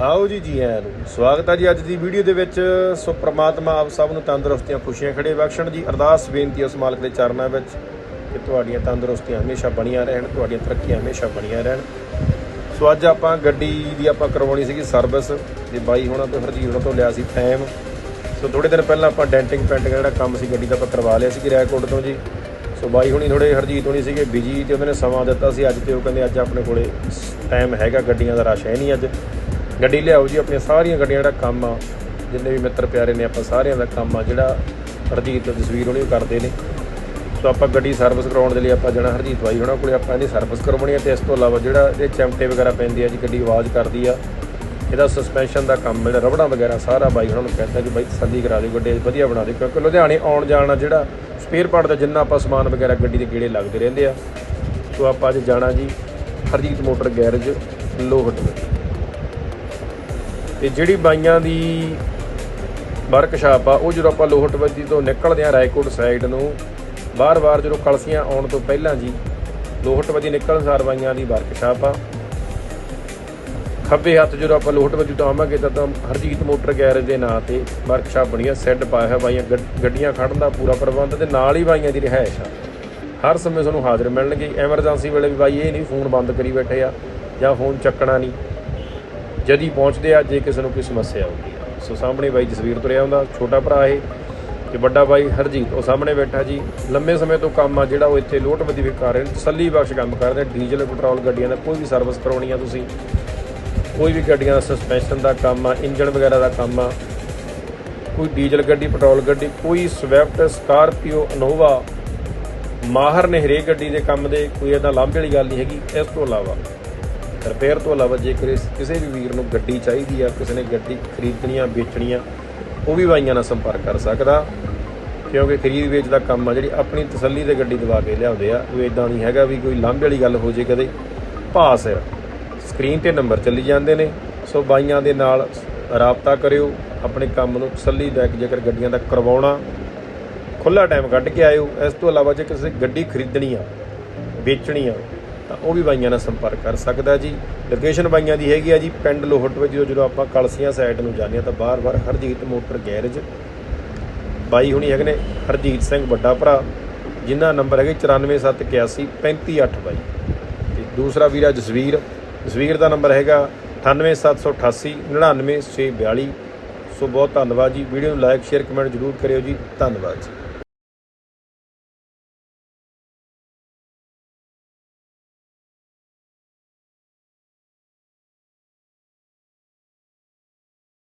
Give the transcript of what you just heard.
ਆਓ ਜੀ ਜੀ ਆਇਆਂ ਨੂੰ। ਸਵਾਗਤ ਹੈ ਜੀ ਅੱਜ ਦੀ ਵੀਡੀਓ ਦੇ ਵਿੱਚ। ਸੋ ਪ੍ਰਮਾਤਮਾ ਆਪ ਸਭ ਨੂੰ ਤੰਦਰੁਸਤੀਆਂ, ਖੁਸ਼ੀਆਂ ਖੜੇ ਬਖਸ਼ਣ ਜੀ। ਅਰਦਾਸ ਬੇਨਤੀ ਉਸ ਮਾਲਕ ਦੇ ਚਰਨਾਂ ਵਿੱਚ ਕਿ ਤੁਹਾਡੀਆਂ ਤੰਦਰੁਸਤੀਆਂ ਹਮੇਸ਼ਾ ਬਣੀਆਂ ਰਹਿਣ, ਤੁਹਾਡੀਆਂ ਤਰੱਕੀਆਂ ਹਮੇਸ਼ਾ ਬਣੀਆਂ ਰਹਿਣ। ਸੋ ਅੱਜ ਆਪਾਂ ਗੱਡੀ ਦੀ ਆਪਾਂ ਕਰਵਾਉਣੀ ਸੀਗੀ ਸਰਵਿਸ। ਤੇ ਬਾਈ ਹੋਣਾ ਤੋਂ ਹਰਜੀਤ ਹੋਣਾ ਤੋਂ ਲਿਆ ਸੀ ਟਾਈਮ ਸੋ ਥੋੜੇ ਦਿਨ ਪਹਿਲਾਂ ਆਪਾਂ ਡੈਂਟਿੰਗ ਪੈਂਟਿੰਗ ਜਿਹੜਾ ਕੰਮ ਸੀ, ਗੱਡੀ ਦਾ ਆਪਾਂ ਕਰਵਾ ਲਿਆ ਸੀ ਰੈਕੋਰਡ ਤੋਂ ਜੀ। ਸੋ ਬਾਈ ਹੁਣੀ ਥੋੜੇ ਹਰਜੀਤ ਹੋਣੀ ਸੀਗੇ ਬਿਜ਼ੀ ਤੇ ਉਹਨਾਂ ਨੇ ਸਮਾਂ ਦਿੱਤਾ ਸੀ ਅੱਜ ਤੇ ਉਹ ਕਹਿੰਦੇ ਅੱਜ ਆਪਣੇ ਕੋਲੇ ਟਾਈਮ ਹੈਗਾ, ਗੱਡੀਆਂ ਦਾ ਰਸ਼ ਹੈ ਨਹੀਂ ਅੱਜ। ਗੱਡੀ ਲਿਆਓ ਜੀ, ਆਪਣੀਆਂ ਸਾਰੀਆਂ ਗੱਡੀਆਂ ਜਿਹੜਾ ਕੰਮ ਆ, ਜਿੰਨੇ ਵੀ ਮਿੱਤਰ ਪਿਆਰੇ ਨੇ, ਆਪਾਂ ਸਾਰਿਆਂ ਦਾ ਕੰਮ ਆ, ਜਿਹੜਾ ਹਰਜੀਤ ਤੇ ਜਸਵੀਰ ਹੋਣੀ ਉਹ ਕਰਦੇ ਨੇ। ਸੋ ਆਪਾਂ ਗੱਡੀ ਸਰਵਿਸ ਕਰਾਉਣ ਦੇ ਲਈ ਆਪਾਂ ਜਾਣਾ ਹਰਜੀਤ ਬਾਈ ਉਹਨਾਂ ਕੋਲੇ, ਆਪਾਂ ਇਹਦੀ ਸਰਵਿਸ ਕਰਵਾਉਣੀ ਹੈ ਤੇ ਇਸ ਤੋਂ ਇਲਾਵਾ ਜਿਹੜਾ ਇਹ ਚਮਟੇ ਵਗੈਰਾ ਪੈਂਦੀ ਆ ਜੀ, ਗੱਡੀ ਆਵਾਜ਼ ਕਰਦੀ ਆ, ਇਹਦਾ ਸਸਪੈਂਸ਼ਨ ਦਾ ਕੰਮ, ਜਿਹੜਾ ਰਬੜਾਂ ਵਗੈਰਾ ਸਾਰਾ ਬਾਈ ਉਹਨਾਂ ਨੂੰ ਕਹਿੰਦਾ ਕਿ ਬਾਈ ਤਸੱਲੀ ਕਰਾ ਦਿਓ, ਗੱਡੀ ਵਧੀਆ ਬਣਾ ਦਿਓ, ਕਿਉਂਕਿ ਲੁਧਿਆਣੇ ਆਉਣ ਜਾਣਾ ਜਿਹੜਾ ਸਪੇਅਰ ਪਾਰਟ ਦਾ ਜਿੰਨਾ ਆਪਾਂ ਸਮਾਨ ਵਗੈਰਾ ਗੱਡੀ ਦੇ ਗੇੜੇ ਲੱਗਦੇ ਰਹਿੰਦੇ ਆ। ਸੋ ਆਪਾਂ ਅੱਜ ਜਾਣਾ ਜੀ, ਹਰਜੀਤ ਮੋਟਰ ਗੈਰੇਜ ਲੋਹਟ ਵਿੱਚ ਤੇ ਜਿਹੜੀ ਬਾਈਆਂ ਦੀ ਵਰਕਸ਼ਾਪ ਆ, ਉਹ ਜਦੋਂ ਆਪਾਂ ਲੋਹਟ ਤੋਂ ਨਿਕਲਦੇ ਆ ਰਾਏਕੋਟ ਸਾਈਡ ਨੂੰ ਬਾਰ-ਬਾਰ ਜਦੋਂ ਕਲਸੀਆਂ ਆਉਣ ਤੋਂ ਪਹਿਲਾਂ ਜੀ, ਲੋਹਟ ਨਿਕਲਣ ਸਾਰ ਬਾਈਆਂ ਦੀ ਵਰਕਸ਼ਾਪ ਆ। ਖੱਬੇ ਹੱਥ ਜਦੋਂ ਆਪਾਂ ਲੋਹਟ ਤੋਂ ਆਵਾਂਗੇ, ਤਾਂ ਹਰਜੀਤ ਮੋਟਰ ਗੈਰੇਜ ਦੇ ਨਾਂ ਤੇ ਵਰਕਸ਼ਾਪ ਬਣੀ ਆ ਸੈੱਡ ਪਾਇਆ ਹੋਇਆ ਬਾਈਆਂ, ਗੱਡ- ਗੱਡੀਆਂ ਖੜਨ ਦਾ ਪੂਰਾ ਪ੍ਰਬੰਧ ਤੇ ਨਾਲ ਹੀ ਬਾਈਆਂ ਦੀ ਰਿਹਾਇਸ਼ ਆ। ਹਰ ਸਮੇਂ ਤੁਹਾਨੂੰ ਹਾਜ਼ਰ ਮਿਲਣਗੇ, ਐਮਰਜੈਂਸੀ ਵੇਲੇ ਵੀ ਬਾਈ ਇਹ ਨਹੀਂ ਫੋਨ ਬੰਦ ਕਰੀ ਬੈਠੇ ਆ, ਜਾਂ ਫੋਨ ਚੱਕਣਾ ਨਹੀਂ। ਜਦੀ ਪਹੁੰਚਦੇ ਆ, ਜੇ ਕਿਸੇ ਨੂੰ ਕੋਈ ਸਮੱਸਿਆ ਆਉਂਦੀ ਆ। ਸੋ ਸਾਹਮਣੇ ਬਾਈ ਜਸਵੀਰ ਤੁਰਿਆ ਹੁੰਦਾ ਛੋਟਾ ਭਰਾ ਇਹ ਤੇ ਵੱਡਾ ਬਾਈ ਹਰਜੀਤ। ਉਹ ਸਾਹਮਣੇ ਬੈਠਾ ਜੀ। ਲੰਮੇ ਸਮੇਂ ਤੋਂ ਕੰਮ ਆ, ਜਿਹੜਾ ਉਹ ਇੱਥੇ ਲੋਟਵਦੀ ਵੀ ਕਰ ਰਹੇ ਨੇ। ਤਸੱਲੀ ਬਖਸ਼ ਕੰਮ ਕਰਦੇ ਨੇ। ਡੀਜ਼ਲ, ਪੈਟਰੋਲ ਗੱਡੀਆਂ ਦਾ ਕੋਈ ਵੀ ਸਰਵਿਸ ਕਰਾਉਣੀ ਆ ਤੁਸੀਂ। ਕੋਈ ਵੀ ਗੱਡੀਆਂ ਦਾ ਸਸਪੈਂਸ਼ਨ ਦਾ ਕੰਮ ਆ, ਇੰਜਣ ਵਗੈਰਾ ਦਾ ਕੰਮ ਆ। ਕੋਈ ਡੀਜ਼ਲ ਗੱਡੀ, ਪੈਟਰੋਲ ਗੱਡੀ, ਕੋਈ ਸਵਿਫਟ, ਸਕਾਰਪੀਓ ਅਨੋਵਾ ਮਾਹਰ ਨੇ ਹਰੇਕ ਗੱਡੀ ਦੇ ਕੰਮ ਦੇ, ਕੋਈ ਇਹਦਾ ਲਾਂਭੇ ਵਾਲੀ ਗੱਲ ਨਹੀਂ ਹੈਗੀ। ਇਸ ਤੋਂ ਇਲਾਵਾ ਰਿਪੇਅਰ ਤੋਂ ਇਲਾਵਾ ਜੇਕਰ ਕਿਸੇ ਵੀ ਵੀਰ ਨੂੰ ਗੱਡੀ ਚਾਹੀਦੀ ਆ, ਕਿਸੇ ਨੇ ਗੱਡੀ ਖਰੀਦਣੀ ਆ, ਵੇਚਣੀ ਆ, ਉਹ ਵੀ ਬਾਈਆਂ ਨਾਲ ਸੰਪਰਕ ਕਰ ਸਕਦਾ। ਕਿਉਂਕਿ ਖਰੀਦ ਵੇਚ ਦਾ ਕੰਮ ਆ, ਜਿਹੜੀ ਆਪਣੀ ਤਸੱਲੀ ਤੇ ਗੱਡੀ ਦਵਾ ਕੇ ਲਿਆਉਂਦੇ ਆ, ਉਹ ਇਦਾਂ ਨਹੀਂ ਹੈਗਾ ਵੀ ਕੋਈ ਲਾਂਭੇ ਵਾਲੀ ਗੱਲ ਹੋ ਜੇ ਕਦੇ, ਪਾਸ ਸਿਰ ਸਕਰੀਨ ਤੇ ਨੰਬਰ ਚੱਲੀ ਜਾਂਦੇ ਨੇ, ਸੋ ਬਾਈਆਂ ਦੇ ਨਾਲ ਰਾਬਤਾ ਕਰਿਓ, ਆਪਣੇ ਕੰਮ ਨੂੰ ਤਸੱਲੀ ਲੈ ਕੇ ਜੇਕਰ ਗੱਡੀਆਂ ਦਾ ਕਰਵਾਉਣਾ ਖੁੱਲਾ ਟਾਈਮ ਕੱਢ ਕੇ ਆਇਓ। ਇਸ ਤੋਂ ਇਲਾਵਾ ਜੇ ਕਿਸੇ ਗੱਡੀ ਖਰੀਦਣੀ ਆ, ਵੇਚਣੀ ਆ ਤਾਂ ਉਹ ਵੀ ਬਾਈਆਂ ਨਾਲ ਸੰਪਰਕ ਕਰ ਸਕਦਾ ਜੀ। ਲੋਕੇਸ਼ਨ ਬਾਈਆਂ ਦੀ ਹੈਗੀ ਆ ਜੀ, ਪਿੰਡ ਲੋਹਟ ਵਿੱਚ ਜਦੋਂ ਜਦੋਂ ਆਪਾਂ ਕਲਸੀਆਂ ਸਾਈਡ ਨੂੰ ਜਾਂਦੇ ਆ ਤਾਂ ਬਾਰ-ਬਾਰ ਹਰਜੀਤ ਮੋਟਰ ਗੈਰੇਜ। ਬਾਈ ਹੁਣੀ ਹੈਗੇ ਨੇ, ਹਰਜੀਤ ਸਿੰਘ ਵੱਡਾ ਭਰਾ, ਜਿਨ੍ਹਾਂ ਨੰਬਰ ਹੈਗੇ 94781 35822 ਤੇ ਦੂਸਰਾ ਵੀਰਾ ਜਸਵੀਰ ਜਸਵੀਰ ਦਾ ਨੰਬਰ ਹੈਗਾ 98788 99642 ਸੋ ਬਹੁਤ ਧੰਨਵਾਦ ਜੀ। ਵੀਡੀਓ ਨੂੰ ਲਾਈਕ ਸ਼ੇਅਰ ਕਮੈਂਟ ਜਰੂਰ ਕਰਿਓ ਜੀ। ਧੰਨਵਾਦ ਜੀ।